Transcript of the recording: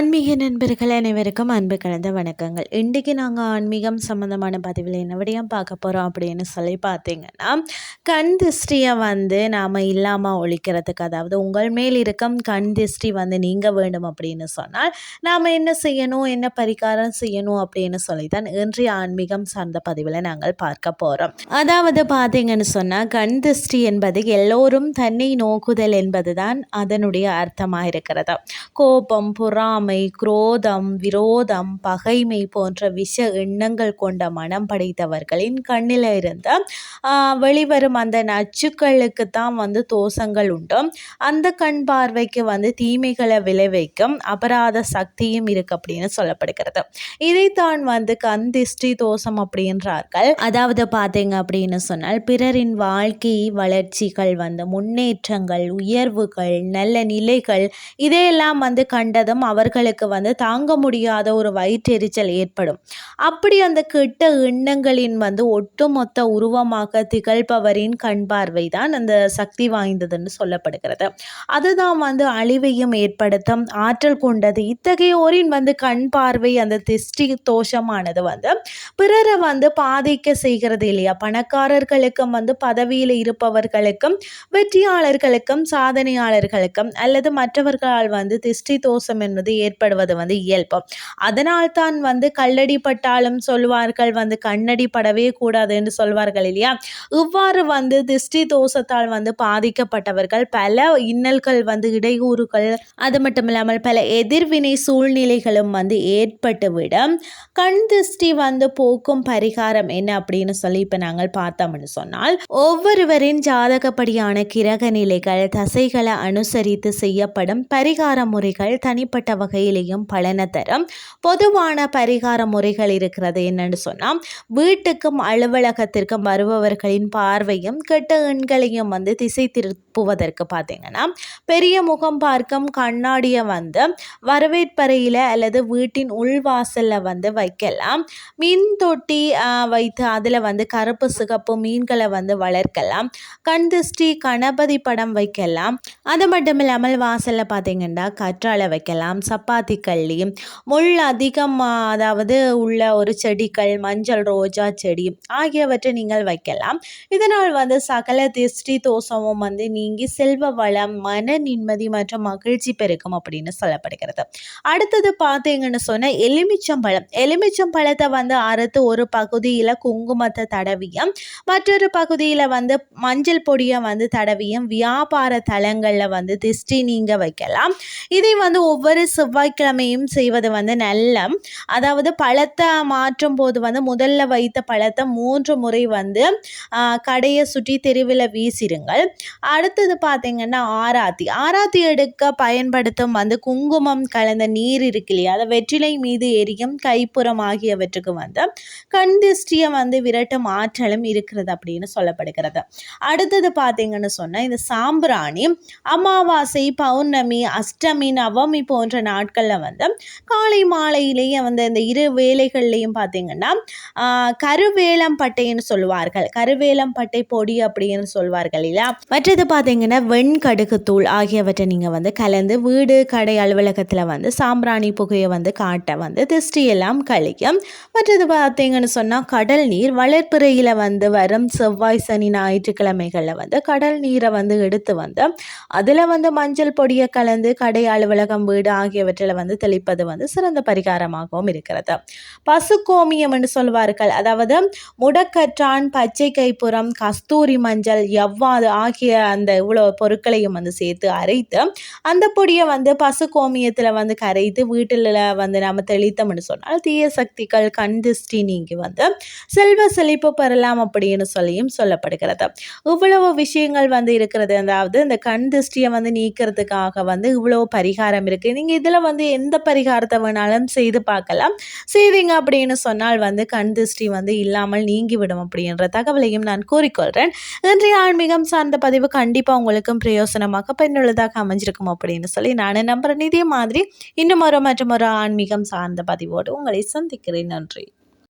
ஆன்மீக நண்பர்கள் அனைவருக்கும் அன்பு கலந்த வணக்கங்கள். இன்றைக்கு நாங்கள் ஆன்மீகம் சம்மந்தமான பதிவில் என்ன பார்க்க போகிறோம் அப்படின்னு சொல்லி பார்த்தீங்கன்னா கண் திஷ்டியை வந்து நாம் இல்லாமல் ஒழிக்கிறதுக்கு அதாவது உங்கள் மேல் இருக்கும் கண் திஷ்டி வந்து நீங்க வேண்டும் அப்படின்னு சொன்னால் நாம் என்ன செய்யணும் என்ன பரிகாரம் செய்யணும் அப்படின்னு சொல்லி தான் இன்றைய ஆன்மீகம் சார்ந்த பதிவில் நாங்கள் பார்க்க போகிறோம் அதாவது பார்த்தீங்கன்னு சொன்னால் கண் திஷ்டி என்பது எல்லோரும் தன்னை நோக்குதல் என்பது தான் அதனுடைய அர்த்தமாக இருக்கிறது கோபம் புறா பொறாமை குரோதம் விரோதம் பகைமை போன்ற விஷ எண்ணங்கள் கொண்ட மனம் படைத்தவர்களின் கண்ணில் இருந்து வெளிவரும் அந்த நச்சுக்களுக்கு தான் வந்து தோஷங்கள் உண்டு. அந்த கண் பார்வைக்கு வந்து தீமைகளை விளைவிக்கும் அபராத சக்தியும் இருக்கு அப்படின்னு சொல்லப்படுகிறது. இதைத்தான் வந்து கந்திஷ்டி தோஷம் அப்படின்றார்கள். அதாவது பார்த்தீங்க அப்படின்னு சொன்னால் பிறரின் வாழ்க்கை வளர்ச்சிகள் வந்து முன்னேற்றங்கள் உயர்வுகள் நல்ல நிலைகள் இதையெல்லாம் வந்து கண்டதும் அவர்கள் மக்களுக்கு வந்து தாங்க முடியாத ஒரு வயிற்றெரிச்சல் ஏற்படும். அப்படி அந்த கெட்ட எண்ணங்களின் வந்து ஒட்டுமொத்த உருவமாக திகழ்பவரின் கண் பார்வை தான் அந்த சக்தி வாய்ந்ததுன்னு சொல்லப்படுகிறது. அதுதான் வந்து அழிவையும் ஏற்படுத்தும் ஆற்றல் கொண்டது. இத்தகையோரின் வந்து கண் பார்வை அந்த திஷ்டி தோஷமானது வந்து பிறரை வந்து பாதிக்க செய்கிறது இல்லையா? பணக்காரர்களுக்கும் வந்து பதவியில் இருப்பவர்களுக்கும் வெற்றியாளர்களுக்கும் சாதனையாளர்களுக்கும் அல்லது மற்றவர்களால் வந்து திஷ்டி தோஷம் என்பது ஏற்படுவது வந்து இயல்பு. அதனால் தான் வந்து கல்லடி பட்டாலும் சொல்வார்கள் வந்து கண்ணடி படவே கூடாது என்று சொல்வார்கள் இல்லையா? இவ்வாறு வந்து திருஷ்டி தோஷத்தால் வந்து பாதிக்கப்பட்டவர்கள் பல இன்னல்கள் வந்து இடையூறுகள் அது மட்டும் இல்லாமல் பல எதிர்வினை சூழ்நிலைகளும் வந்து ஏற்பட்டுவிடும். கண் திருஷ்டி வந்து போக்கும் பரிகாரம் என்ன அப்படின்னு சொல்லி இப்போ நாங்கள் பார்த்தோம்னு சொன்னால் ஒவ்வொருவரின் ஜாதகப்படியான கிரக நிலைகள் தசைகளை அனுசரித்து செய்யப்படும் பரிகார முறைகள் தனிப்பட்ட வகையிலையும் பலனை தரும். பொதுவான பரிகார முறைகள் இருக்கிறது என்னன்னு சொன்னால் வீட்டுக்கும் அலுவலகத்திற்கும் வருபவர்களின் பார்வையும் கெட்ட எண்களையும் வந்து திசை திரு திருப்புவதற்கு பார்த்தீங்கன்னா பெரிய முகம் பார்க்கும் கண்ணாடியை வந்து வரவேற்பறையில் அல்லது வீட்டின் உள்வாசலில் வந்து வைக்கலாம். மீன் தொட்டி வைத்து அதில் வந்து கருப்பு சிகப்பு மீன்களை வந்து வளர்க்கலாம். கண் திருஷ்டி கணபதி படம் வைக்கலாம். அது மட்டும் இல்லாமல் வாசலில் பார்த்தீங்கன்னா கற்றாழை வைக்கலாம். சப்பாத்தி கள்ளி முள் அதிகம் அதாவது உள்ள ஒரு செடிகள் மஞ்சள் ரோஜா செடி ஆகியவற்றை நீங்கள் வைக்கலாம். இதனால் வந்து சகல திருஷ்டி தோஷமும் வந்து நீங்கி செல்வ வளம் மன நிம்மதி மற்றும் மகிழ்ச்சி பெருக்கும் அப்படின்னு சொல்லப்படுகிறது. அடுத்தது பார்த்தீங்கன்னு சொன்னால் எலுமிச்சம்பழம் எலுமிச்சம்பழத்தை வந்து அறுத்து ஒரு பகுதியில் குங்குமத்தை தடவியும் மற்றொரு பகுதியில் வந்து மஞ்சள் பொடியை வந்து தடவியும் வியாபார தலங்களில் வந்து திருஷ்டி நீங்க வைக்கலாம். இதை வந்து ஒவ்வொரு செவ்வாய்க்கிழமையும் செய்வது வந்து நல்ல அதாவது பழத்தை மாற்றும் போது வந்து முதல்ல வைத்த பழத்தை மூன்று முறை வந்து கடையை சுற்றி தெருவில் வீசிடுங்கள் அடுத்தது பார்த்திங்கன்னா ஆராத்தி. ஆராத்தி எடுக்க பயன்படுத்தும் வந்து குங்குமம் கலந்த நீர் இருக்கு இல்லையா? அதை வெற்றிலை மீது எரியும் கைப்புறம் ஆகியவற்றுக்கு வந்து கண் திருஷ்டியை வந்து விரட்டும் ஆற்றலும் இருக்கிறது அப்படின்னு சொல்லப்படுகிறது. அடுத்தது பார்த்தீங்கன்னு சொன்னால் இந்த சாம்பிராணி அமாவாசை பௌர்ணமி அஷ்டமி நவமி போன்ற நாட்களில் வந்து காலை மாலையிலேயே வந்து இந்த இரு வேலைகள்லையும் பார்த்திங்கன்னா கருவேலம் பட்டைன்னு சொல்லுவார்கள். கருவேலம் பட்டை பொடி அப்படின்னு சொல்வார்கள் இல்லையா? மற்றது பார்த்தீங்கன்னா வெண்கடுகு தூள் ஆகியவற்றை நீங்கள் வந்து கலந்து வீடு கடை அலுவலகத்தில் வந்து சாம்பிராணி புகையை வந்து காட்ட வந்து திருஷ்டியெல்லாம் கழிக்கும். மற்றது பார்த்தீங்கன்னு சொன்னால் கடல் நீர் வளர்ப்புறையில் வந்து வரும் செவ்வாய் சனி ஞாயிற்றுக்கிழமைகளில் வந்து கடல் நீரை வந்து எடுத்து வந்து அதில் வந்து மஞ்சள் பொடியை கலந்து கடை அலுவலகம் வீடு ஆகியவற்றில் வந்து தெளிப்பது வந்து சிறந்த பரிகாரமாகவும் இருக்கிறது. பசுக்கோமியம் என்று சொல்வார்கள். அதாவது முடக்கற்றான் பச்சை கைப்புறம் கஸ்தூரி மஞ்சள் எவ்வாறு ஆகிய அந்த இவ்வளோ பொருட்களையும் வந்து சேர்த்து அரைத்து அந்த பொடியை வந்து பசு கோமியத்தில் வந்து கரைத்து வீட்டில் வந்து நம்ம தெளித்தோம்னு சொன்னால் தீய சக்திகள் கண் திருஷ்டி நீங்கி வந்து செல்வ செழிப்பு பெறலாம் அப்படின்னு சொல்லியும் சொல்லப்படுகிறது. இவ்வளவு விஷயங்கள் வந்து இருக்கிறது. அதாவது இந்த கண் திருஷ்டியை வந்து நீக்கிறதுக்காக வந்து இவ்வளோ பரிகாரம் இருக்குது நீங்கள் இதில் வந்து எந்த பரிகாரத்தை வேணாலும் செய்து பார்க்கலாம். செய்தீங்க அப்படின்னு சொன்னால் வந்து கண் திருஷ்டி வந்து இல்லாமல் நீங்கிவிடும் அப்படின்ற தகவலையும் நான் கூறிக்கொள்கிறேன் இன்றைய ஆன்மீகம் சார்ந்த பதிவு கண்டிப்பாக கண்டிப்பாக உங்களுக்கும் பிரயோசனமாக பயனுள்ளதாக அமைஞ்சிருக்கும் அப்படின்னு சொல்லி நான் நம்புகிறேன் இதே மாதிரி இன்னும் ஒரு மற்றும் ஒரு ஆன்மீகம் சார்ந்த பதிவோடு உங்களை சந்திக்கிறேன். நன்றி.